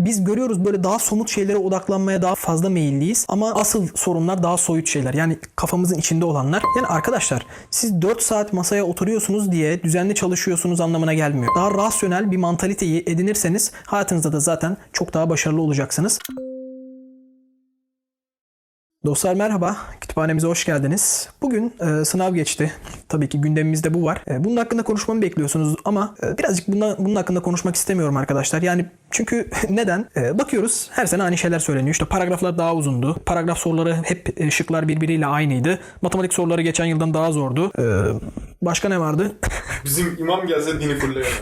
biz görüyoruz böyle daha somut şeylere odaklanmaya daha fazla meyilliyiz. Ama asıl sorunlar daha soyut şeyler. Yani kafamızın içinde olanlar. Yani arkadaşlar siz 4 saat masaya oturuyorsunuz diye düzenli çalışıyorsunuz anlamına gelmiyor. Daha rasyonel bir mantaliteyi edinirseniz hayatınızda da zaten çok daha başarılı olacaksınız. Dostlar merhaba, kütüphanemize hoş geldiniz. Bugün e, sınav geçti. Tabii ki gündemimizde bu var. E, bunun hakkında konuşmamı bekliyorsunuz ama e, birazcık bundan, bunun hakkında konuşmak istemiyorum arkadaşlar. Yani çünkü neden? E, bakıyoruz her sene aynı şeyler söyleniyor. İşte paragraflar daha uzundu. Paragraf soruları hep e, şıklar birbiriyle aynıydı. Matematik soruları geçen yıldan daha zordu. E, başka ne vardı? Bizim imam gelse dini fulleyemez.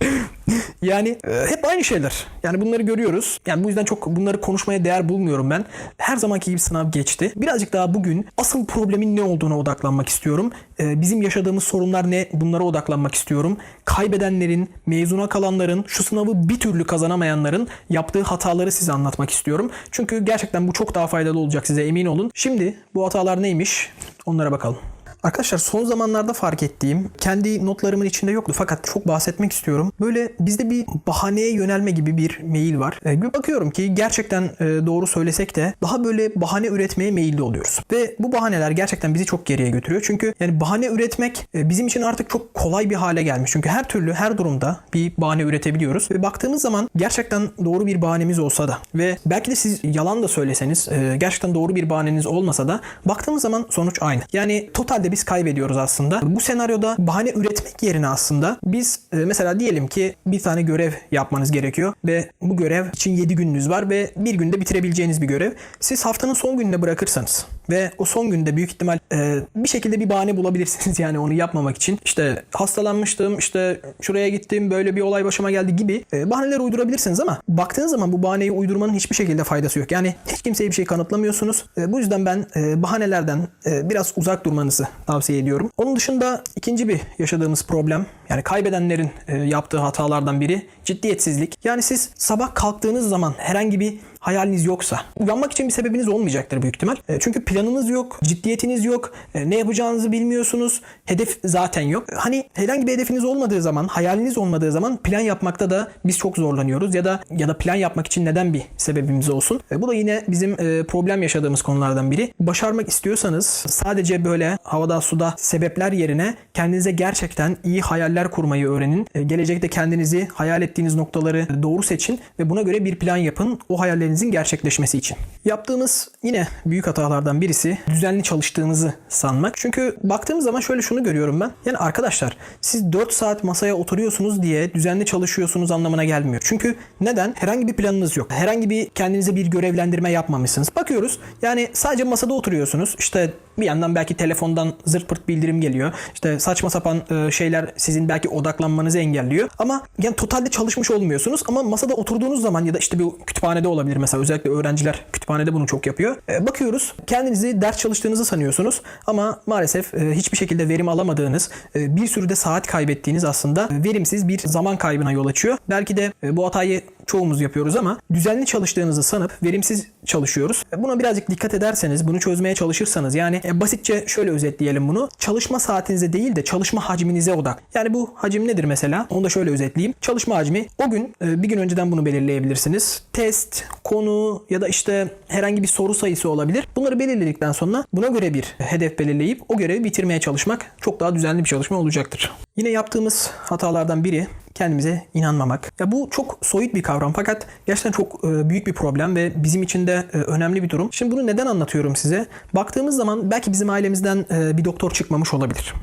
Yani e, hep aynı şeyler. Yani bunları görüyoruz. Yani bu yüzden çok bunları konuşmaya değer bulmuyorum ben. Her zamanki gibi sınav geçti. Birazcık daha bugün asıl problemin ne olduğuna odaklanmak istiyorum. E, bizim yaşadığımız sorunlar ne? Bunlara odaklanmak istiyorum. Kaybedenlerin, mezuna kalanların, şu sınavı bir türlü kazanamayanların yaptığı hataları size anlatmak istiyorum. Çünkü gerçekten bu çok daha faydalı olacak size emin olun. Şimdi bu hatalar neymiş? Onlara bakalım. Arkadaşlar son zamanlarda fark ettiğim kendi notlarımın içinde yoktu fakat çok bahsetmek istiyorum. Böyle bizde bir bahaneye yönelme gibi bir meyil var. E, bakıyorum ki gerçekten e, doğru söylesek de daha böyle bahane üretmeye meyilli oluyoruz. Ve bu bahaneler gerçekten bizi çok geriye götürüyor. Çünkü yani bahane üretmek e, bizim için artık çok kolay bir hale gelmiş. Çünkü her türlü her durumda bir bahane üretebiliyoruz. Ve baktığımız zaman gerçekten doğru bir bahanemiz olsa da ve belki de siz yalan da söyleseniz e, gerçekten doğru bir bahaneniz olmasa da baktığımız zaman sonuç aynı. Yani totalde biz kaybediyoruz aslında. Bu senaryoda bahane üretmek yerine aslında biz e, mesela diyelim ki bir tane görev yapmanız gerekiyor ve bu görev için 7 gününüz var ve bir günde bitirebileceğiniz bir görev. Siz haftanın son gününe bırakırsanız ve o son günde büyük ihtimal e, bir şekilde bir bahane bulabilirsiniz yani onu yapmamak için. İşte hastalanmıştım, işte şuraya gittim, böyle bir olay başıma geldi gibi e, bahaneler uydurabilirsiniz ama baktığınız zaman bu bahaneyi uydurmanın hiçbir şekilde faydası yok. Yani hiç kimseye bir şey kanıtlamıyorsunuz. E, bu yüzden ben e, bahanelerden e, biraz uzak durmanızı tavsiye ediyorum. Onun dışında ikinci bir yaşadığımız problem yani kaybedenlerin e, yaptığı hatalardan biri ciddiyetsizlik. Yani siz sabah kalktığınız zaman herhangi bir hayaliniz yoksa uyanmak için bir sebebiniz olmayacaktır büyük ihtimal. E, Çünkü planınız yok, ciddiyetiniz yok, e, ne yapacağınızı bilmiyorsunuz, hedef zaten yok. Hani herhangi bir hedefiniz olmadığı zaman, hayaliniz olmadığı zaman plan yapmakta da biz çok zorlanıyoruz ya da ya da plan yapmak için neden bir sebebimiz olsun. E, Bu da yine bizim problem yaşadığımız konulardan biri. Başarmak istiyorsanız sadece böyle havada suda sebepler yerine kendinize gerçekten iyi hayaller kurmayı öğrenin. Gelecekte kendinizi hayal ettiğiniz noktaları doğru seçin ve buna göre bir plan yapın. O hayallerinizin gerçekleşmesi için. Yaptığımız yine büyük hatalardan birisi düzenli çalıştığınızı sanmak. Çünkü baktığımız zaman şöyle şunu görüyorum ben. Yani arkadaşlar siz 4 saat masaya oturuyorsunuz diye düzenli çalışıyorsunuz anlamına gelmiyor. Çünkü neden? Herhangi bir planınız yok. Herhangi bir kendinize bir görevlendirme yapmamışsınız. Bakıyoruz yani sadece masada oturuyorsunuz. İşte bir yandan belki telefondan zırt pırt bildirim geliyor. İşte saçma sapan e, şeyler sizin belki odaklanmanızı engelliyor. Ama yani totalde çalışmış olmuyorsunuz. Ama masada oturduğunuz zaman ya da işte bir kütüphanede olabilir mesela. Özellikle öğrenciler kütüphanede bunu çok yapıyor. E, bakıyoruz kendinizi ders çalıştığınızı sanıyorsunuz. Ama maalesef e, hiçbir şekilde verim alamadığınız, bir sürü de saat kaybettiğiniz aslında verimsiz bir zaman kaybına yol açıyor. Belki de bu hatayı çoğumuz yapıyoruz ama düzenli çalıştığınızı sanıp verimsiz çalışıyoruz. E, Buna birazcık dikkat ederseniz, bunu çözmeye çalışırsanız yani e, basitçe şöyle özetleyelim bunu. Çalışma saatinize değil de çalışma hacminize odak. Yani bu hacim nedir mesela? Onu da şöyle özetleyeyim. Çalışma hacmi o gün e, bir gün önceden bunu belirleyebilirsiniz. Test, konu ya da işte herhangi bir soru sayısı olabilir. Bunları belirledikten sonra buna göre bir hedef belirleyip o görevi bitirmeye çalışmak çok daha düzenli bir çalışma olacaktır. Yine yaptığımız hatalardan biri kendimize inanmamak. Ya bu çok soyut bir kavram fakat gerçekten çok e, büyük bir problem ve bizim için de e, önemli bir durum. Şimdi bunu neden anlatıyorum size? Baktığımız zaman belki bizim ailemizden e, bir doktor çıkmamış olabilir.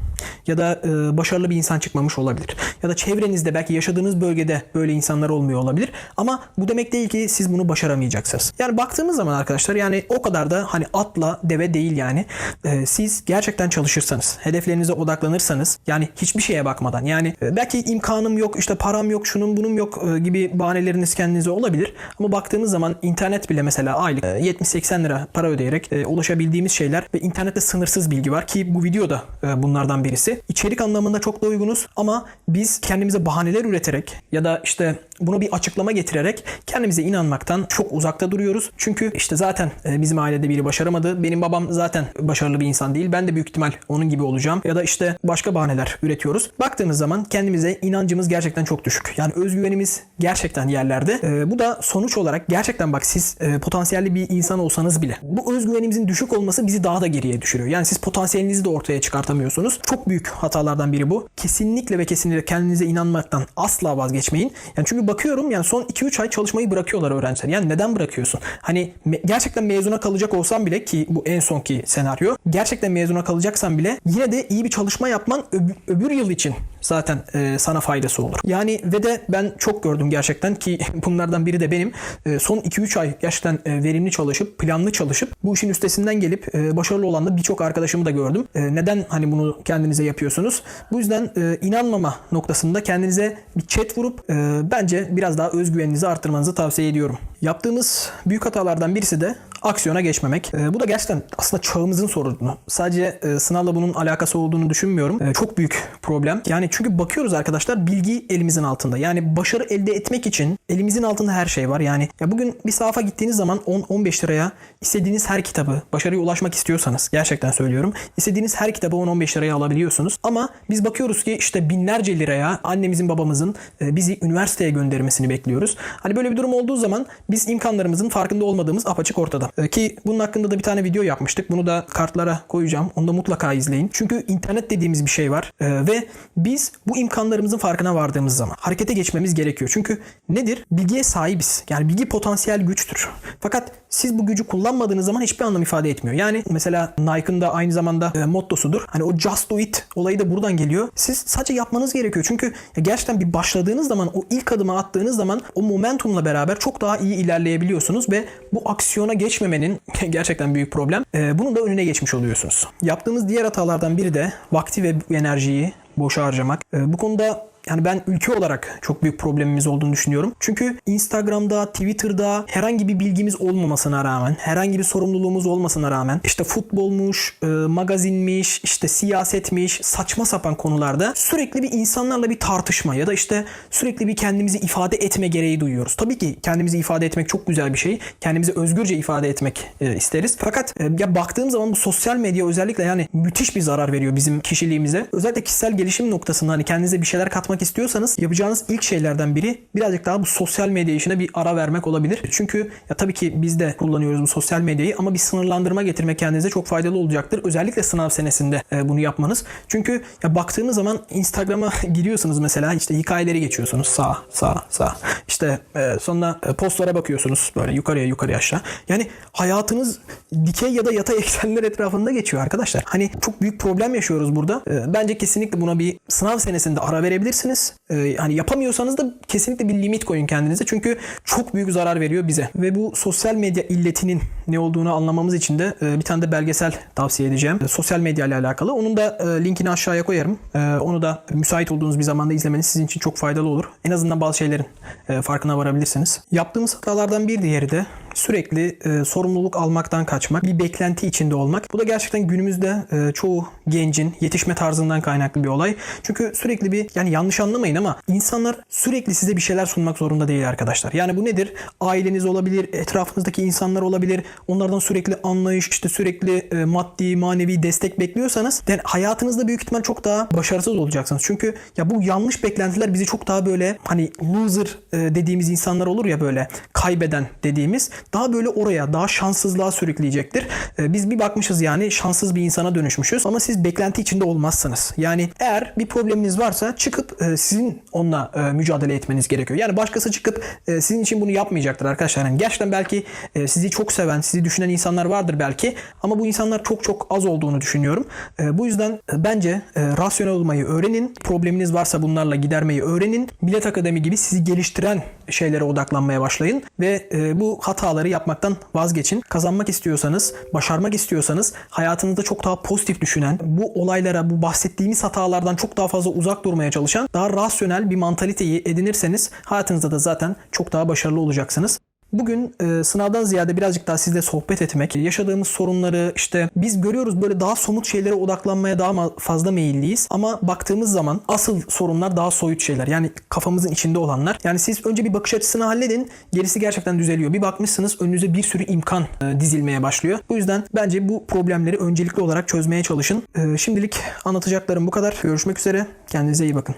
Ya da e, başarılı bir insan çıkmamış olabilir. Ya da çevrenizde belki yaşadığınız bölgede böyle insanlar olmuyor olabilir. Ama bu demek değil ki siz bunu başaramayacaksınız. Yani baktığımız zaman arkadaşlar yani o kadar da hani atla deve değil yani. E, siz gerçekten çalışırsanız, hedeflerinize odaklanırsanız yani hiçbir şeye bakmadan yani e, belki imkanım yok, işte param yok, şunun bunun yok e, gibi bahaneleriniz kendinize olabilir. Ama baktığımız zaman internet bile mesela aylık e, 70-80 lira para ödeyerek e, ulaşabildiğimiz şeyler ve internette sınırsız bilgi var ki bu video da e, bunlardan biri. Birisi. İçerik anlamında çok da uygunuz ama biz kendimize bahaneler üreterek ya da işte buna bir açıklama getirerek kendimize inanmaktan çok uzakta duruyoruz. Çünkü işte zaten e, bizim ailede biri başaramadı. Benim babam zaten başarılı bir insan değil. Ben de büyük ihtimal onun gibi olacağım. Ya da işte başka bahaneler üretiyoruz. Baktığınız zaman kendimize inancımız gerçekten çok düşük. Yani özgüvenimiz gerçekten yerlerde. E, bu da sonuç olarak gerçekten bak siz e, potansiyelli bir insan olsanız bile bu özgüvenimizin düşük olması bizi daha da geriye düşürüyor. Yani siz potansiyelinizi de ortaya çıkartamıyorsunuz. Çok büyük hatalardan biri bu. Kesinlikle ve kesinlikle kendinize inanmaktan asla vazgeçmeyin. Yani çünkü bakıyorum yani son 2-3 ay çalışmayı bırakıyorlar öğrenciler. Yani neden bırakıyorsun? Hani me- gerçekten mezuna kalacak olsam bile ki bu en sonki senaryo. Gerçekten mezuna kalacaksan bile yine de iyi bir çalışma yapman öb- öbür yıl için zaten e, sana faydası olur. Yani ve de ben çok gördüm gerçekten ki bunlardan biri de benim. E, son 2-3 ay gerçekten e, verimli çalışıp planlı çalışıp bu işin üstesinden gelip e, başarılı olan da birçok arkadaşımı da gördüm. E, neden hani bunu kendinize yapıyorsunuz? Bu yüzden e, inanmama noktasında kendinize bir chat vurup e, bence biraz daha özgüveninizi arttırmanızı tavsiye ediyorum. Yaptığımız büyük hatalardan birisi de aksiyona geçmemek. E, bu da gerçekten aslında çağımızın sorunu. Sadece e, sınavla bunun alakası olduğunu düşünmüyorum. E, çok büyük problem. Yani çünkü bakıyoruz arkadaşlar bilgi elimizin altında. Yani başarı elde etmek için elimizin altında her şey var. Yani ya bugün bir sahafa gittiğiniz zaman 10-15 liraya istediğiniz her kitabı başarıya ulaşmak istiyorsanız gerçekten söylüyorum. istediğiniz her kitabı 10-15 liraya alabiliyorsunuz. Ama biz bakıyoruz ki işte binlerce liraya annemizin babamızın e, bizi üniversiteye göndermesini bekliyoruz. Hani böyle bir durum olduğu zaman biz imkanlarımızın farkında olmadığımız apaçık ortada. E, Ki bunun hakkında da bir tane video yapmıştık. Bunu da kartlara koyacağım. Onu da mutlaka izleyin. Çünkü internet dediğimiz bir şey var. E, Ve biz bu imkanlarımızın farkına vardığımız zaman harekete geçmemiz gerekiyor. Çünkü nedir? Bilgiye sahibiz. Yani bilgi potansiyel güçtür. Fakat siz bu gücü kullanmadığınız zaman hiçbir anlam ifade etmiyor. Yani mesela Nike'ın da aynı zamanda e, mottosudur. Hani o just do it olayı da buradan geliyor. Siz sadece yapmanız gerekiyor. Çünkü gerçekten bir başladığınız zaman o ilk adımı attığınız zaman o momentumla beraber çok daha iyi ilerleyebiliyorsunuz ve bu aksiyona geçmemenin gerçekten büyük problem. E, bunun da önüne geçmiş oluyorsunuz. Yaptığımız diğer hatalardan biri de vakti ve enerjiyi boşa harcamak. E, bu konuda yani ben ülke olarak çok büyük problemimiz olduğunu düşünüyorum. Çünkü Instagram'da, Twitter'da herhangi bir bilgimiz olmamasına rağmen, herhangi bir sorumluluğumuz olmasına rağmen işte futbolmuş, e, magazinmiş, işte siyasetmiş, saçma sapan konularda sürekli bir insanlarla bir tartışma ya da işte sürekli bir kendimizi ifade etme gereği duyuyoruz. Tabii ki kendimizi ifade etmek çok güzel bir şey. Kendimizi özgürce ifade etmek e, isteriz. Fakat e, ya baktığım zaman bu sosyal medya özellikle yani müthiş bir zarar veriyor bizim kişiliğimize. Özellikle kişisel gelişim noktasında hani kendinize bir şeyler katmak istiyorsanız yapacağınız ilk şeylerden biri birazcık daha bu sosyal medya işine bir ara vermek olabilir. Çünkü ya tabii ki biz de kullanıyoruz bu sosyal medyayı ama bir sınırlandırma getirmek kendinize çok faydalı olacaktır. Özellikle sınav senesinde e, bunu yapmanız. Çünkü ya baktığınız zaman Instagram'a giriyorsunuz mesela işte hikayeleri geçiyorsunuz sağ sağ sağ. İşte e, sonra e, postlara bakıyorsunuz böyle yukarıya yukarıya aşağı. Yani hayatınız dikey ya da yatay eksenler etrafında geçiyor arkadaşlar. Hani çok büyük problem yaşıyoruz burada. Bence kesinlikle buna bir sınav senesinde ara verebilirsiniz. E, hani yapamıyorsanız da kesinlikle bir limit koyun kendinize. Çünkü çok büyük zarar veriyor bize. Ve bu sosyal medya illetinin ne olduğunu anlamamız için de e, bir tane de belgesel tavsiye edeceğim. E, sosyal medya ile alakalı. Onun da e, linkini aşağıya koyarım. Onu da müsait olduğunuz bir zamanda izlemeniz sizin için çok faydalı olur. En azından bazı şeylerin farkına varabilirsiniz. Yaptığımız hatalardan bir diğeri de sürekli e, sorumluluk almaktan kaçmak, bir beklenti içinde olmak. Bu da gerçekten günümüzde e, çoğu gencin yetişme tarzından kaynaklı bir olay. Çünkü sürekli bir yani yanlış anlamayın ama insanlar sürekli size bir şeyler sunmak zorunda değil arkadaşlar. Yani bu nedir? Aileniz olabilir, etrafınızdaki insanlar olabilir. Onlardan sürekli anlayış, işte sürekli e, maddi, manevi destek bekliyorsanız yani hayatınızda büyük ihtimal çok daha başarısız olacaksınız. Çünkü ya bu yanlış beklentiler bizi çok daha böyle hani loser e, dediğimiz insanlar olur ya böyle kaybeden dediğimiz daha böyle oraya daha şanssızlığa sürükleyecektir. E, biz bir bakmışız yani şanssız bir insana dönüşmüşüz ama siz beklenti içinde olmazsınız. Yani eğer bir probleminiz varsa çıkıp e, sizin onunla e, mücadele etmeniz gerekiyor. Yani başkası çıkıp e, sizin için bunu yapmayacaktır arkadaşlar. Yani gerçekten belki sizi çok seven, sizi düşünen insanlar vardır belki ama bu insanlar çok çok az olduğunu düşünüyorum. Bu yüzden bence rasyonel olmayı öğrenin. Probleminiz varsa bunlarla gidermeyi öğrenin. Bilet Akademi gibi sizi geliştiren şeylere odaklanmaya başlayın ve bu hataları yapmaktan vazgeçin. Kazanmak istiyorsanız, başarmak istiyorsanız hayatınızda çok daha pozitif düşünen, bu olaylara, bu bahsettiğimiz hatalardan çok daha fazla uzak durmaya çalışan, daha rasyonel bir mantaliteyi edinirseniz hayatınızda da zaten çok daha başarılı olacaksınız. Bugün e, sınavdan ziyade birazcık daha sizle sohbet etmek, yaşadığımız sorunları işte biz görüyoruz böyle daha somut şeylere odaklanmaya daha fazla meyilliyiz. Ama baktığımız zaman asıl sorunlar daha soyut şeyler. Yani kafamızın içinde olanlar. Yani siz önce bir bakış açısını halledin. Gerisi gerçekten düzeliyor. Bir bakmışsınız önünüze bir sürü imkan e, dizilmeye başlıyor. Bu yüzden bence bu problemleri öncelikli olarak çözmeye çalışın. E, şimdilik anlatacaklarım bu kadar. Görüşmek üzere. Kendinize iyi bakın.